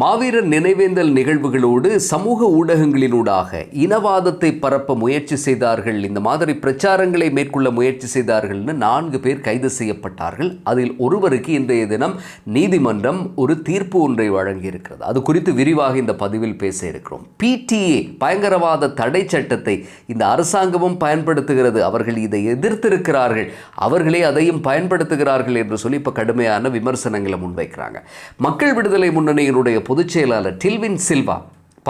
மாவீரர் நினைவேந்தல் நிகழ்வுகளோடு சமூக ஊடகங்களினூடாக இனவாதத்தை பரப்ப முயற்சி செய்தார்கள். இந்த மாதிரி பிரச்சாரங்களை மேற்கொள்ள முயற்சி செய்தார்கள்னு நான்கு பேர் கைது செய்யப்பட்டார்கள். அதில் ஒருவருக்கு இன்றைய தினம் நீதிமன்றம் ஒரு தீர்ப்பு ஒன்றை வழங்கியிருக்கிறது. அது குறித்து விரிவாக இந்த பதிவில் பேச இருக்கிறோம். பிடிஏ பயங்கரவாத தடை சட்டத்தை இந்த அரசாங்கமும் பயன்படுத்துகிறது. அவர்கள் இதை எதிர்த்திருக்கிறார்கள். அவர்களே அதையும் பயன்படுத்துகிறார்கள் என்று சொல்லி இப்போ கடுமையான விமர்சனங்களை முன்வைக்கிறாங்க. மக்கள் விடுதலை முன்னணியினுடைய பொதுச் செயலாளர் டில்வின் சில்வா.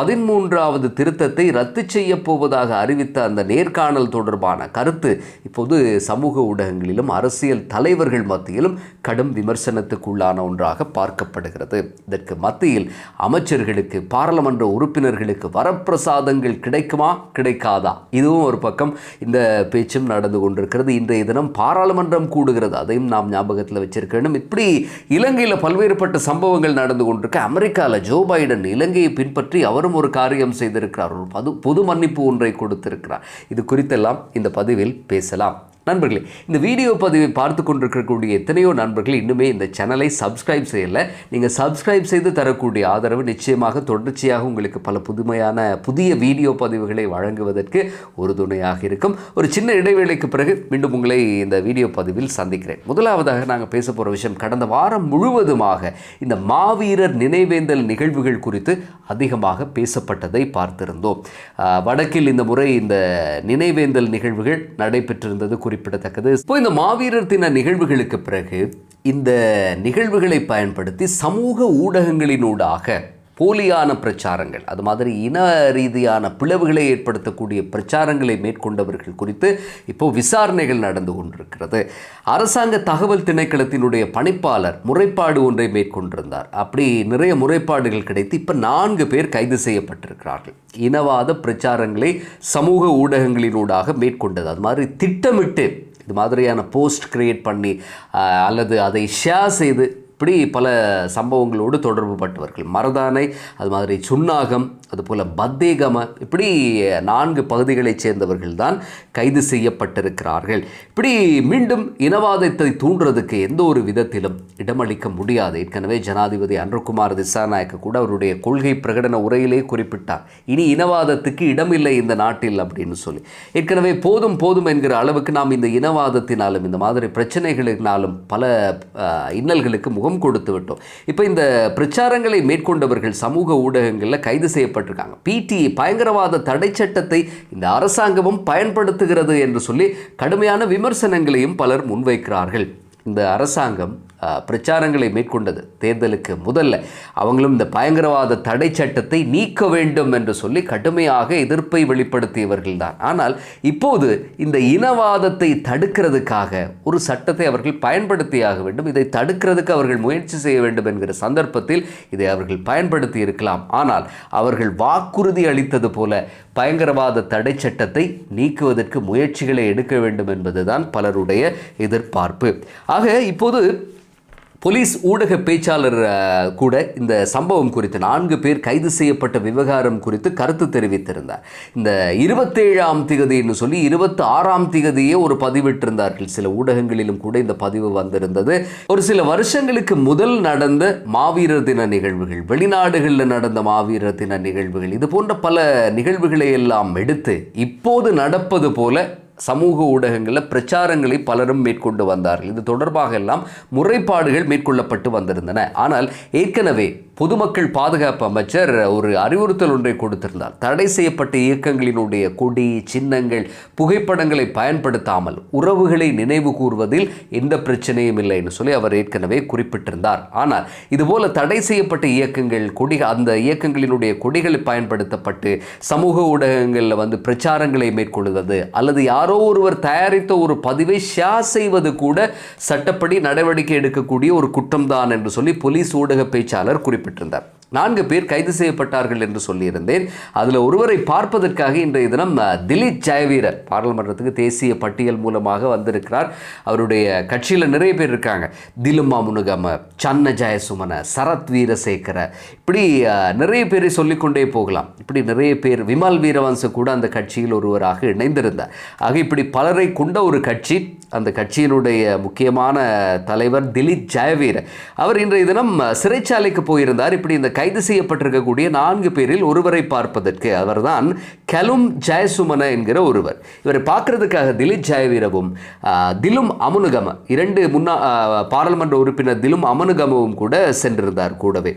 பதிமூன்றாவது திருத்தத்தை ரத்து செய்யப் போவதாக அறிவித்த அந்த நேர்காணல் தொடர்பான கருத்து இப்போது சமூக ஊடகங்களிலும் அரசியல் தலைவர்கள் மத்தியிலும் கடும் விமர்சனத்துக்குள்ளான ஒன்றாக பார்க்கப்படுகிறது. இதற்கு மத்தியில் அமைச்சர்களுக்கு பாராளுமன்ற உறுப்பினர்களுக்கு வரப்பிரசாதங்கள் கிடைக்குமா கிடைக்காதா? இதுவும் ஒரு பக்கம் இந்த பேச்சும் நடந்து கொண்டிருக்கிறது. இன்றைய தினம் பாராளுமன்றம் கூடுகிறது. அதையும் நாம் ஞாபகத்தில் வச்சிருக்கணும். இப்படி இலங்கையில் பல்வேறுபட்ட சம்பவங்கள் நடந்து கொண்டிருக்க. அமெரிக்காவில் ஜோ பைடன் இலங்கையை பின்பற்றி அவர் அவரும் ஒரு காரியம் செய்திருக்கிறார். ஒரு பது பொது மன்னிப்பு ஒன்றை கொடுத்திருக்கிறார். இது குறித்தெல்லாம் இந்த பதிவில் பேசலாம். நண்பர்களே இந்த வீடியோ பதிவை பார்த்து கொண்டிருக்கக்கூடிய எத்தனையோ நண்பர்கள் இன்னுமே இந்த சேனலை சப்ஸ்கிரைப் செய்யலை. நீங்கள் சப்ஸ்கிரைப் செய்து தரக்கூடிய ஆதரவு நிச்சயமாக தொடர்ச்சியாக உங்களுக்கு பல புதுமையான புதிய வீடியோ பதிவுகளை வழங்குவதற்கு உறுதுணையாக இருக்கும். ஒரு சின்ன இடைவேளைக்கு பிறகு மீண்டும் உங்களை இந்த வீடியோ பதிவில் சந்திக்கிறேன். முதலாவதாக நாங்கள் பேச போகிற விஷயம் கடந்த வாரம் முழுவதுமாக இந்த மாவீரர் நினைவேந்தல் நிகழ்வுகள் குறித்து அதிகமாக பேசப்பட்டதை பார்த்திருந்தோம். வடக்கில் இந்த முறை இந்த நினைவேந்தல் நிகழ்வுகள் நடைபெற்றிருந்தது குறித்து குறிப்பிடத்தக்கது. இப்போ இந்த மாவீரர் தின நிகழ்வுகளுக்கு பிறகு இந்த நிகழ்வுகளை பயன்படுத்தி சமூக ஊடகங்களினூடாக போலியான பிரச்சாரங்கள் அது மாதிரி இன ரீதியான பிளவுகளை ஏற்படுத்தக்கூடிய பிரச்சாரங்களை மேற்கொண்டவர்கள் குறித்து இப்போ விசாரணைகள் நடந்து கொண்டிருக்கிறது. அரசாங்க தகவல் திணைக்களத்தினுடைய பணிப்பாளர் முறைப்பாடு ஒன்றை மேற்கொண்டிருந்தார். அப்படி நிறைய முறைப்பாடுகள் கிடைத்து இப்போ நான்கு பேர் கைது செய்யப்பட்டிருக்கிறார்கள். இனவாத பிரச்சாரங்களை சமூக ஊடகங்களினூடாக மேற்கொண்டது. அது மாதிரி திட்டமிட்டு இது மாதிரியான போஸ்ட் கிரியேட் பண்ணி அல்லது அதை ஷேர் செய்து இப்படி பல சம்பவங்களோடு தொடர்பு பட்டவர்கள் மரதானை அது மாதிரி சுன்னாகம் அதுபோல் பத்தேகம இப்படி நான்கு பகுதிகளைச் சேர்ந்தவர்கள் தான் கைது செய்யப்பட்டிருக்கிறார்கள். இப்படி மீண்டும் இனவாதத்தை தூண்டுறதுக்கு எந்த ஒரு விதத்திலும் இடமளிக்க முடியாது. ஏற்கனவே ஜனாதிபதி அன்ருகுமார் திசாநாயக்க கூட அவருடைய கொள்கை பிரகடன உரையிலே குறிப்பிட்டார். இனி இனவாதத்துக்கு இடமில்லை இந்த நாட்டில் அப்படின்னு சொல்லி. ஏற்கனவே போதும் போதும் என்கிற அளவுக்கு நாம் இந்த இனவாதத்தினாலும் இந்த மாதிரி பிரச்சனைகளினாலும் பல இன்னல்களுக்கு முகம் கொடுத்து விட்டோம். இப்போ இந்த பிரச்சாரங்களை மேற்கொண்டவர்கள் சமூக ஊடகங்களில் கைது செய்யப்பட்ட ஈடுபட்டிருக்காங்க பிடி பயங்கரவாத தடை சட்டத்தை இந்த அரசாங்கமும் பயன்படுத்துகிறது என்று சொல்லி கடுமையான விமர்சனங்களையும் பலர் முன்வைக்கிறார்கள். இந்த அரசாங்கம் பிரச்சாரங்களை மேற்கொண்டது. தேர்தலுக்கு முதல்ல அவங்களும் இந்த பயங்கரவாத தடை சட்டத்தை நீக்க வேண்டும் என்று சொல்லி கடுமையாக எதிர்ப்பை வெளிப்படுத்தியவர்கள் தான் ஆனால் இப்போது இந்த இனவாதத்தை தடுக்கிறதுக்காக ஒரு சட்டத்தை அவர்கள் பயன்படுத்தியாக வேண்டும். இதை தடுக்கிறதுக்கு அவர்கள் முயற்சி செய்ய வேண்டும் என்கிற சந்தர்ப்பத்தில் இதை அவர்கள் பயன்படுத்தி இருக்கலாம். ஆனால் அவர்கள் வாக்குறுதி அளித்தது போல பயங்கரவாத தடை சட்டத்தை நீக்குவதற்கு முயற்சிகளை எடுக்க வேண்டும் என்பதுதான் பலருடைய எதிர்பார்ப்பு. ஆக இப்போது போலீஸ் ஊடக பேச்சாளர் கூட இந்த சம்பவம் குறித்து நான்கு பேர் கைது செய்யப்பட்ட விவகாரம் குறித்து கருத்து தெரிவித்திருந்தார். இந்த இருபத்தேழாம் திகதின்னு சொல்லி இருபத்தி ஆறாம் திகதியே ஒரு பதிவிட்டிருந்தார்கள். சில ஊடகங்களிலும் கூட இந்த பதிவு வந்திருந்தது. ஒரு சில வருஷங்களுக்கு முதல் நடந்த மாவீரர் தின நிகழ்வுகள் வெளிநாடுகளில் நடந்த மாவீரர் தின நிகழ்வுகள் இது போன்ற பல நிகழ்வுகளை எல்லாம் எடுத்து இப்போது நடப்பது போல சமூக ஊடகங்களில் பிரச்சாரங்களை பலரும் மேற்கொண்டு வந்தார்கள். இது தொடர்பாக எல்லாம் முறைப்பாடுகள் மேற்கொள்ளப்பட்டு வந்திருந்தன. ஆனால் ஏற்கனவே பொதுமக்கள் பாதுகாப்பு அமைச்சர் ஒரு அறிவுறுத்தல் ஒன்றை கொடுத்திருந்தார். தடை செய்யப்பட்ட இயக்கங்களினுடைய கொடி சின்னங்கள் புகைப்படங்களை பயன்படுத்தாமல் உறவுகளை நினைவு கூர்வதில் எந்த பிரச்சனையும் இல்லைன்னு சொல்லி அவர் ஏற்கனவே குறிப்பிட்டிருந்தார். ஆனால் இதுபோல தடை செய்யப்பட்ட இயக்கங்கள் கொடி அந்த இயக்கங்களினுடைய கொடிகள் பயன்படுத்தப்பட்டு சமூக ஊடகங்களில் வந்து பிரச்சாரங்களை மேற்கொள்வது அல்லது யாரோ ஒருவர் தயாரித்த ஒரு பதிவை ஷேர் செய்வது கூட சட்டப்படி நடவடிக்கை எடுக்கக்கூடிய ஒரு குற்றம்தான் என்று சொல்லி போலீஸ் ஊடக பேச்சாளர் குறிப்பிட்டிருந்தார் நான்கு பேர் கைது செய்யப்பட்டார்கள் என்று சொல்லியிருந்தேன். அதில் ஒருவரை பார்ப்பதற்காக இன்றைய தினம் திலீப் ஜெயவீரர் பாராளுமன்றத்துக்கு தேசிய பட்டியல் மூலமாக வந்திருக்கிறார். அவருடைய கட்சியில் நிறைய பேர் இருக்காங்க. திலுமா முனுகம சன்ன ஜெயசுமன சரத் வீரசேகர. இப்படி நிறைய பேரை சொல்லிக்கொண்டே போகலாம். இப்படி நிறைய பேர் விமல் வீரவன்ச கூட அந்த கட்சியில் ஒருவராக இணைந்திருந்தார். ஆக இப்படி பலரை கொண்ட ஒரு கட்சி அந்த கட்சியினுடைய முக்கியமான தலைவர் திலீப் ஜெயவீர அவர் இன்றைய தினம் சிறைச்சாலைக்கு போயிருந்தார். இப்படி இந்த கைது செய்யப்பட்டிருக்கக்கூடிய நான்கு பேரில் ஒருவரை பார்ப்பதற்கு அவர்தான் கலும் ஜெயசுமன என்கிற ஒருவர். இவரை பார்க்கறதுக்காக திலீப் ஜெயவீரவும் ஆஹ், திலும் அமனுகம இரண்டு முன்னா ஆஹ், பாராளுமன்ற உறுப்பினர் திலும் அமனுகமவும் கூட சென்றிருந்தார் கூடவே.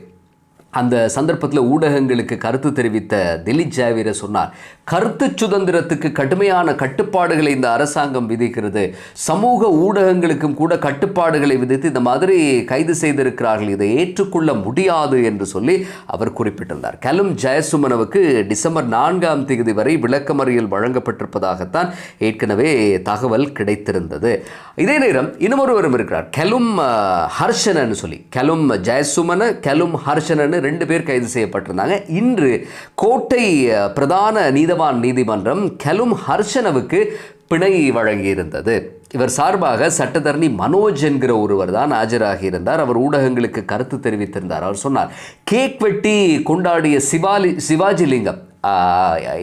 அந்த சந்தர்ப்பத்தில் ஊடகங்களுக்கு கருத்து தெரிவித்த திலீப் ஜாவீர சொன்னார் கருத்து சுதந்திரத்துக்கு கடுமையான கட்டுப்பாடுகளை இந்த அரசாங்கம் விதிக்கிறது. சமூக ஊடகங்களுக்கும் கூட கட்டுப்பாடுகளை விதித்து இந்த மாதிரி கைது செய்திருக்கிறார்கள். இதை ஏற்றுக்கொள்ள முடியாது என்று சொல்லி அவர் குறிப்பிட்டிருந்தார். கலும் ஜெயசுமனவுக்கு டிசம்பர் நான்காம் தேதி வரை விளக்கமறியல் வழங்கப்பட்டிருப்பதாகத்தான் ஏற்கனவே தகவல் கிடைத்திருந்தது. இதே நேரம் இன்னொருவரும் இருக்கிறார். கெலும் ஹர்ஷனன்னு சொல்லி. கெலும் ஜெயசுமன கெலும் ஹர்ஷனன்னு ரெண்டு பேர் கைது செய்யப்பட்டிருந்தாங்க. இன்று கோட்டை பிரதான நீதவான் நீதிமன்றம் கெலும் ஹர்ஷனவுக்கு பிணை வழங்கியிருந்தது. இவர் சார்பாக சட்டத்தரணி மனோஜ் என்கிற ஒருவர் தான் ஆஜராகியிருந்தார் அவர் ஊடகங்களுக்கு கருத்து தெரிவித்திருந்தார். அவர் சொன்னார் கேக் வெட்டி கொண்டாடிய சிவாலி சிவாஜிலிங்கம்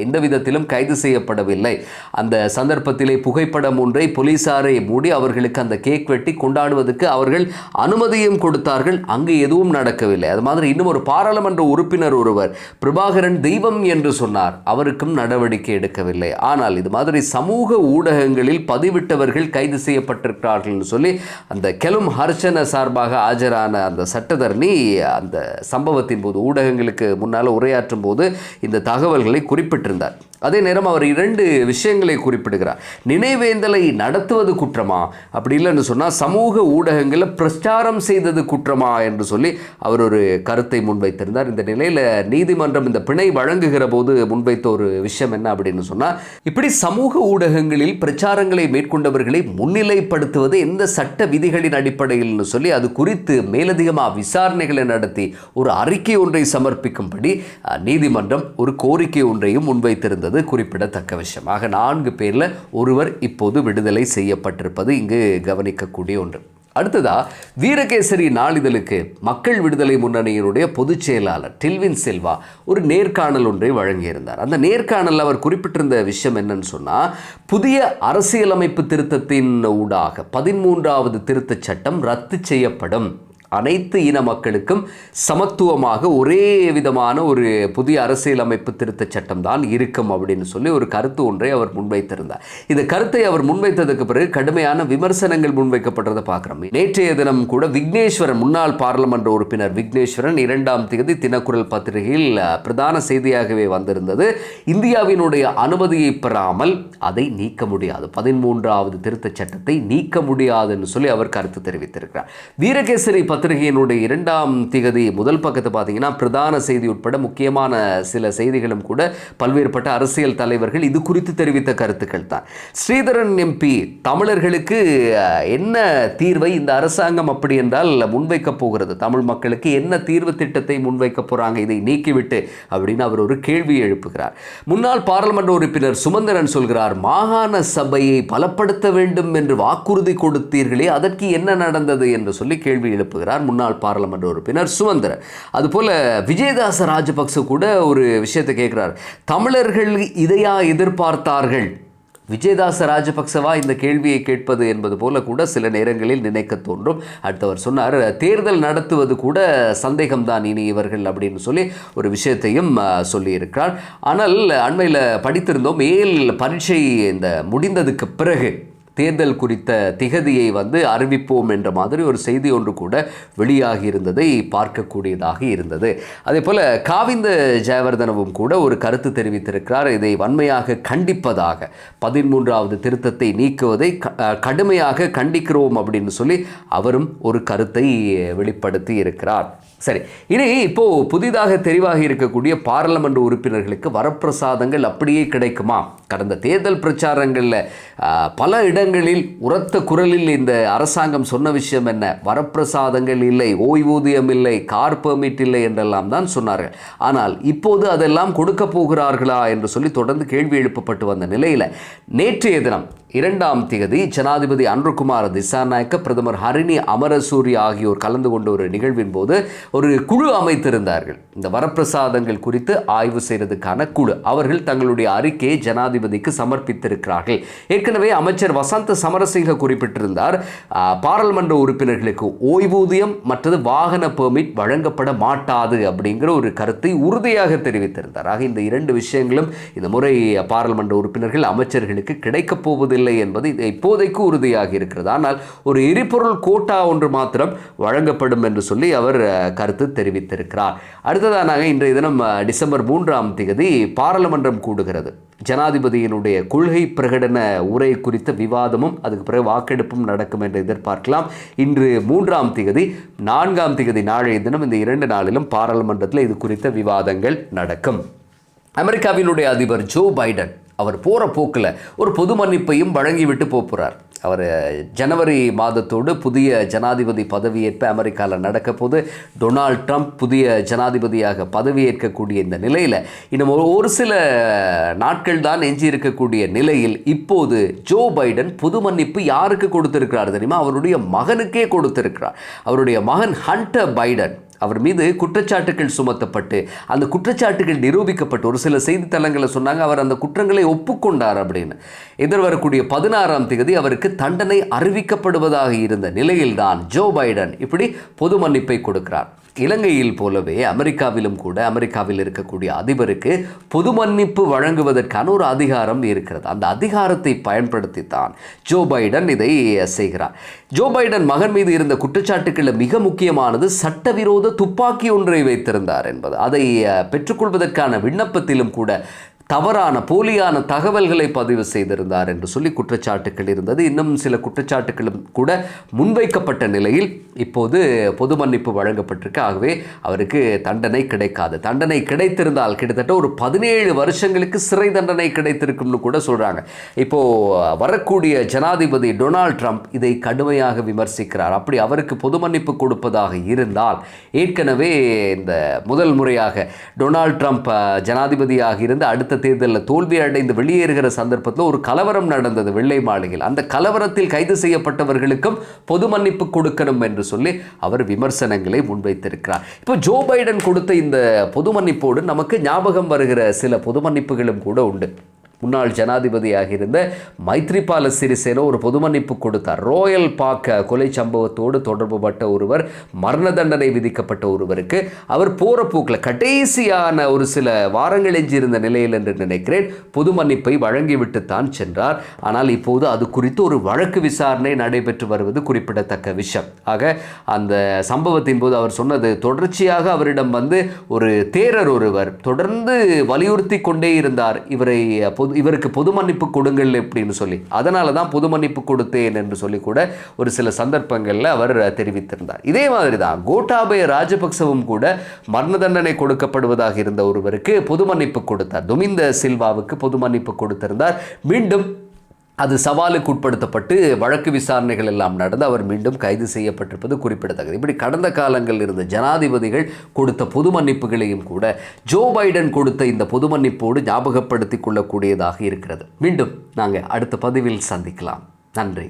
எந்த விதத்திலும் கைது செய்யப்படவில்லை. அந்த சந்தர்ப்பத்திலே புகைப்படம் ஒன்றை போலீசாரை மூடி அவர்களுக்கு அந்த கேக் வெட்டி கொண்டாடுவதற்கு அவர்கள் அனுமதியும் கொடுத்தார்கள். அங்கு எதுவும் நடக்கவில்லை. அது மாதிரி இன்னும் ஒரு பாராளுமன்ற உறுப்பினர் ஒருவர் பிரபாகரன் தெய்வம் என்று சொன்னார். அவருக்கும் நடவடிக்கை எடுக்கவில்லை. ஆனால் இது மாதிரி சமூக ஊடகங்களில் பதிவிட்டவர்கள் கைது செய்யப்பட்டிருக்கிறார்கள் என்று சொல்லி அந்த கெலும் ஹர்ஷன சார்பாக ஆஜரான அந்த சட்டத்தரணி அந்த சம்பவத்தின் போது ஊடகங்களுக்கு முன்னால் உரையாற்றும் போது இந்த தகவல் தகவல்களை குறிப்பிட்டிருந்தார். அதே நேரம் அவர் இரண்டு விஷயங்களை குறிப்பிடுகிறார். நினைவேந்தலை நடத்துவது குற்றமா? அப்படி இல்லைன்னு சொன்னால் சமூக ஊடகங்களில் பிரச்சாரம் செய்தது குற்றமா என்று சொல்லி அவர் ஒரு கருத்தை முன்வைத்திருந்தார். இந்த நிலையில் நீதிமன்றம் இந்த பிணை வழங்குகிற போது முன்வைத்த ஒரு விஷயம் என்ன அப்படின்னு சொன்னால் இப்படி சமூக ஊடகங்களில் பிரச்சாரங்களை மேற்கொண்டவர்களை முன்னிலைப்படுத்துவது எந்த சட்ட விதிகளின் அடிப்படையில்னு சொல்லி அது குறித்து மேலதிகமாக விசாரணைகளை நடத்தி ஒரு அறிக்கை ஒன்றை சமர்ப்பிக்கும்படி நீதிமன்றம் ஒரு கோரிக்கை ஒன்றையும் முன்வைத்திருந்தது. குறிப்பிடத்தக்க விஷயம். ஆக நான்கு பேரில் ஒருவர் இப்போது விடுதலை செய்யப்பட்டிருப்பது இங்கு கவனிக்கக்கூடிய ஒன்று. அடுத்ததா வீரகேசரி நாளிதழுக்கு மக்கள் விடுதலை முன்னணியினுடைய பொதுச் செயலாளர் டில்வின் செல்வா ஒரு நேர்காணல் ஒன்றை வழங்கியிருந்தார். அந்த நேர்காணலில் அவர் குறிப்பிட்டிருந்த விஷயம் என்னன்னு சொன்னால் புதிய அரசியலமைப்பு திருத்தத்தின் ஊடாக பதிமூன்றாவது திருத்தச் சட்டம் ரத்து செய்யப்படும். அனைத்து இன மக்களுக்கும் சமத்துவமாக ஒரே விதமான ஒரு புதிய அரசியலமைப்பு திருத்த சட்டம் தான் இருக்கும் அப்படின்னு சொல்லி ஒரு கருத்து ஒன்றை அவர் முன்வைத்திருந்தார். இந்த கருத்தை அவர் முன்வைத்ததுக்கு பிறகு கடுமையான விமர்சனங்கள் முன்வைக்கப்படுறதை பார்க்குறோம். நேற்றைய தினம் கூட விக்னேஸ்வரன் முன்னாள் பாராளுமன்ற உறுப்பினர் விக்னேஸ்வரன் இரண்டாம் தேதி தினக்குரல் பத்திரிகையில் பிரதான செய்தியாகவே வந்திருந்தது. இந்தியாவினுடைய அனுமதியை பெறாமல் அதை நீக்க முடியாது. பதிமூன்றாவது திருத்த சட்டத்தை நீக்க முடியாதுன்னு சொல்லி அவர் கருத்து தெரிவித்திருக்கிறார். வீரகேசரி பத்திரிகை பத்திரிகையினுடைய இரண்டாம் திகதி முதல் பக்கத்தை பார்த்தீங்கன்னா பிரதான செய்தி உட்பட முக்கியமான சில செய்திகளும் கூட பல்வேறுபட்ட அரசியல் தலைவர்கள் இது குறித்து தெரிவித்த கருத்துக்கள் தான். ஸ்ரீதரன் எம்பி தமிழர்களுக்கு என்ன தீர்வை இந்த அரசாங்கம் அப்படி என்றால் முன்வைக்க போகிறது? தமிழ் மக்களுக்கு என்ன தீர்வு திட்டத்தை முன்வைக்க போறாங்க? இதை நீக்கிவிட்டு அப்படின்னு அவர் ஒரு கேள்வி எழுப்புகிறார். முன்னாள் பாராளுமன்ற உறுப்பினர் சுமந்திரன் சொல்கிறார் மாகாண சபையை பலப்படுத்த வேண்டும் என்று வாக்குறுதி கொடுத்தீர்களே அதற்கு என்ன நடந்தது? என்று சொல்லி கேள்வி எழுப்புகிறார். முன்னாள் பாராளுமன்ற உறுப்பினர் சுமந்திரன். அதுபோல் விஜயதாச ராஜபக்ச கூட ஒரு விஷயத்தை கேட்கிறார். தமிழர்கள் இதையா எதிர்பார்த்தார்கள்? விஜயதாச ராஜபக்சவா இந்த கேள்வியை கேட்பது என்பது போல கூட சில நேரங்களில் நினைக்க தோன்றும். அடுத்தவர் சொன்னார் தேர்தல் நடத்துவது கூட சந்தேகம்தான் இனி இவர்கள் அப்படின்னு சொல்லி ஒரு விஷயத்தையும் சொல்லியிருக்கிறார். ஆனால் அண்மையில் படித்திருந்தோம் மேல் பரீட்சை இந்த முடிந்ததுக்கு பிறகு தேர்தல் குறித்த திகதியை வந்து அறிவிப்போம் என்ற மாதிரி ஒரு செய்தி ஒன்று கூட வெளியாகி இருந்ததை பார்க்கக்கூடியதாக இருந்தது. அதே போல் காவிந்த ஜெயவர்தனவும் கூட ஒரு கருத்து தெரிவித்திருக்கிறார். இதை வன்மையாக கண்டிப்பதாக பதிமூன்றாவது திருத்தத்தை நீக்குவதை க- கடுமையாக கண்டிக்கிறோம் அப்படின்னு சொல்லி அவரும் ஒரு கருத்தை வெளிப்படுத்தி இருக்கிறார் சரி இனி இப்போது புதிதாக தெரிவாகி இருக்கக்கூடிய பாராளுமன்ற உறுப்பினர்களுக்கு வரப்பிரசாதங்கள் அப்படியே கிடைக்குமா? கடந்த தேர்தல் பிரச்சாரங்களில் பல பல இடங்களில் உரத்த குரலில் இந்த அரசாங்கம் சொன்ன விஷயம் என்ன? வரப்பிரசாதங்கள் இல்லை ஓய்வூதியம் இல்லை கார் பெர்மிட் இல்லை என்றெல்லாம் தான் சொன்னார்கள். ஆனால் இப்போது அதெல்லாம் கொடுக்க போகிறார்களா என்று சொல்லி தொடர்ந்து கேள்வி எழுப்பப்பட்டு வந்த நிலையில் நேற்றைய தினம் இரண்டாம் திகதி ஜனாதிபதி அன்ருகுமார் திசாநாயக்க பிரதமர் ஹரிணி அமரசூரி ஆகியோர் கலந்து கொண்ட ஒரு நிகழ்வின் போது ஒரு குழு அமைத்திருந்தார்கள். இந்த வரப்பிரசாதங்கள் குறித்து ஆய்வு செய்வதற்கான குழு. அவர்கள் தங்களுடைய அறிக்கையை ஜனாதிபதிக்கு சமர்ப்பித்திருக்கிறார்கள். ஏற்கனவே அமைச்சர் வசந்த சமரசிங்க குறிப்பிட்டிருந்தார் பாராளுமன்ற உறுப்பினர்களுக்கு ஓய்வூதியம் மற்றது வாகன பெர்மிட் வழங்கப்பட மாட்டாது அப்படிங்கிற ஒரு கருத்தை உறுதியாக தெரிவித்திருந்தார். ஆக இந்த இரண்டு விஷயங்களும் இந்த முறை பாராளுமன்ற உறுப்பினர்கள் அமைச்சர்களுக்கு கிடைக்கப் போவதில்லை என்பது இப்போதைக்கு உறுதியாக இருக்கிறது. ஆனால் ஒரு எரிபொருள் கோட்டா ஒன்று மாத்திரம் வழங்கப்படும் என்று சொல்லி அவர் கருத்து தெரிவித்திருக்கிறார். அடுத்ததானாக இன்றைய தினம் டிசம்பர் மூன்றாம் தேதி பாராளுமன்றம் கூடுகிறது. ஜனாதிபதியினுடைய கொள்கை பிரகடன உரை குறித்த விவாதமும் அதுக்கு பிறகு வாக்கெடுப்பும் நடக்கும் என்று எதிர்பார்க்கலாம். இன்று மூன்றாம் திகதி நான்காம் திகதி நாளைய தினம் இந்த இரண்டு நாளிலும் பாராளுமன்றத்தில் இது குறித்த விவாதங்கள் நடக்கும். அமெரிக்காவினுடைய அதிபர் ஜோ பைடன் அவர் போகிற போக்கில் ஒரு பொது மன்னிப்பையும் வழங்கிவிட்டு போகிறார் அவர் ஜனவரி மாதத்தோடு புதிய ஜனாதிபதி பதவியேற்ப அமெரிக்காவில் நடக்க போது டொனால்ட் ட்ரம்ப் புதிய ஜனாதிபதியாக பதவியேற்கக்கூடிய இந்த நிலையில் இன்னும் ஒரு ஒரு சில நாட்கள் தான் எஞ்சி இருக்கக்கூடிய நிலையில் இப்போது ஜோ பைடன் பொது மன்னிப்பு யாருக்கு கொடுத்திருக்கிறார் தெரியுமா? அவருடைய மகனுக்கே கொடுத்திருக்கிறார். அவருடைய மகன் ஹண்டர் பைடன். அவர் மீது குற்றச்சாட்டுகள் சுமத்தப்பட்டு அந்த குற்றச்சாட்டுகள் நிரூபிக்கப்பட்டு ஒரு சில செய்தித்தளங்களில் சொன்னாங்க அவர் அந்த குற்றங்களை ஒப்புக்கொண்டார் அப்படின்னு. எதிர்வரக்கூடிய பதினாறாம் தேதி அவருக்கு தண்டனை அறிவிக்கப்படுவதாக இருந்த நிலையில்தான் ஜோ பைடன் இப்படி பொது மன்னிப்பை கொடுக்கிறார். இலங்கையில் போலவே அமெரிக்காவிலும் கூட அமெரிக்காவில் இருக்கக்கூடிய அதிபருக்கு பொது மன்னிப்பு வழங்குவதற்கான ஒரு அதிகாரம் இருக்கிறது. அந்த அதிகாரத்தை பயன்படுத்தித்தான் ஜோ பைடன் இதை செய்கிறார். ஜோ பைடன் மகன் மீது இருந்த குற்றச்சாட்டுகளில் மிக முக்கியமானது சட்டவிரோத துப்பாக்கி ஒன்றை வைத்திருந்தார் என்பது. அதை பெற்றுக்கொள்வதற்கான விண்ணப்பத்திலும் கூட தவறான போலியான தகவல்களை பதிவு செய்திருந்தார் என்று சொல்லி குற்றச்சாட்டுகள் இருந்தது. இன்னும் சில குற்றச்சாட்டுகளும் கூட முன்வைக்கப்பட்ட நிலையில் இப்போது பொது மன்னிப்பு வழங்கப்பட்டிருக்கு. ஆகவே அவருக்கு தண்டனை கிடைக்காது. தண்டனை கிடைத்திருந்தால் கிட்டத்தட்ட ஒரு பதினேழு வருஷங்களுக்கு சிறை தண்டனை கிடைத்திருக்கும்னு கூட சொல்கிறாங்க இப்போது வரக்கூடிய ஜனாதிபதி டொனால்ட் ட்ரம்ப் இதை கடுமையாக விமர்சிக்கிறார். அப்படி அவருக்கு பொது மன்னிப்பு கொடுப்பதாக இருந்தால் ஏற்கனவே இந்த முதல் முறையாக டொனால்ட் ட்ரம்ப் ஜனாதிபதியாக இருந்து அடுத்த தேர்தலில் தோல்வி அடைந்து வெளியேறுகிற சந்தர்ப்பத்தில் ஒரு கலவரம் நடந்தது வெள்ளை மாளிகையில். அந்த கலவரத்தில் கைது செய்யப்பட்டவர்களுக்கும் பொது மன்னிப்பு கொடுக்கணும் என்று சொல்லி அவர் விமர்சனங்களை முன்வைத்திருக்கிறார். இப்போ ஜோ பைடன் கொடுத்த இந்த பொது மன்னிப்போடு நமக்கு ஞாபகம் வருகிற சில பொது மன்னிப்புகளும் கூட உண்டு. முன்னாள் ஜனாதிபதியாக இருந்த மைத்ரிபால சிறிசேன ஒரு பொது மன்னிப்பு கொடுத்தார். ரோயல் பாக்க கொலை சம்பவத்தோடு தொடர்புபட்ட ஒருவர் மரண தண்டனை விதிக்கப்பட்ட ஒருவருக்கு அவர் போகிற போக்கில் கடைசியான ஒரு சில வாரங்கள் எஞ்சியிருந்த நிலையில் என்று நினைக்கிறேன். பொது மன்னிப்பை வழங்கிவிட்டு தான் சென்றார். ஆனால் இப்போது அது குறித்து ஒரு வழக்கு விசாரணை நடைபெற்று வருவது குறிப்பிடத்தக்க விஷயம். ஆக அந்த சம்பவத்தின் போது அவர் சொன்னது தொடர்ச்சியாக அவரிடம் வந்து ஒரு தேரர் ஒருவர் தொடர்ந்து வலியுறுத்தி கொண்டே இருந்தார். இவரை பொது இவருக்கு பொது மன்னிப்பு கொடுங்கள் அப்படின்னு சொல்லி. அதனால தான் பொது மன்னிப்பு கொடுத்தேன் என்று சொல்லி கூட ஒரு சில சந்தர்ப்பங்களில் அவர் தெரிவித்திருந்தார். இதே மாதிரி தான் கோட்டாபய ராஜபக்சவும் கூட மரண தண்டனை கொடுக்கப்படுவதாக இருந்த ஒருவருக்கு பொது மன்னிப்பு கொடுத்தார். துமிந்த சில்வாவுக்கு பொது மன்னிப்பு கொடுத்திருந்தார். மீண்டும் அது சவாலுக்கு உட்படுத்தப்பட்டு வழக்கு விசாரணைகள் எல்லாம் நடந்து அவர் மீண்டும் கைது செய்யப்பட்டிருப்பது குறிப்பிடத்தக்கது. இப்படி கடந்த காலங்களில் இருந்த ஜனாதிபதிகள் கொடுத்த பொது மன்னிப்புகளையும் கூட ஜோ பைடன் கொடுத்த இந்த பொது மன்னிப்போடு ஞாபகப்படுத்திக் கொள்ளக்கூடியதாக இருக்கிறது. மீண்டும் நாங்கள் அடுத்த பதிவில் சந்திக்கலாம். நன்றி.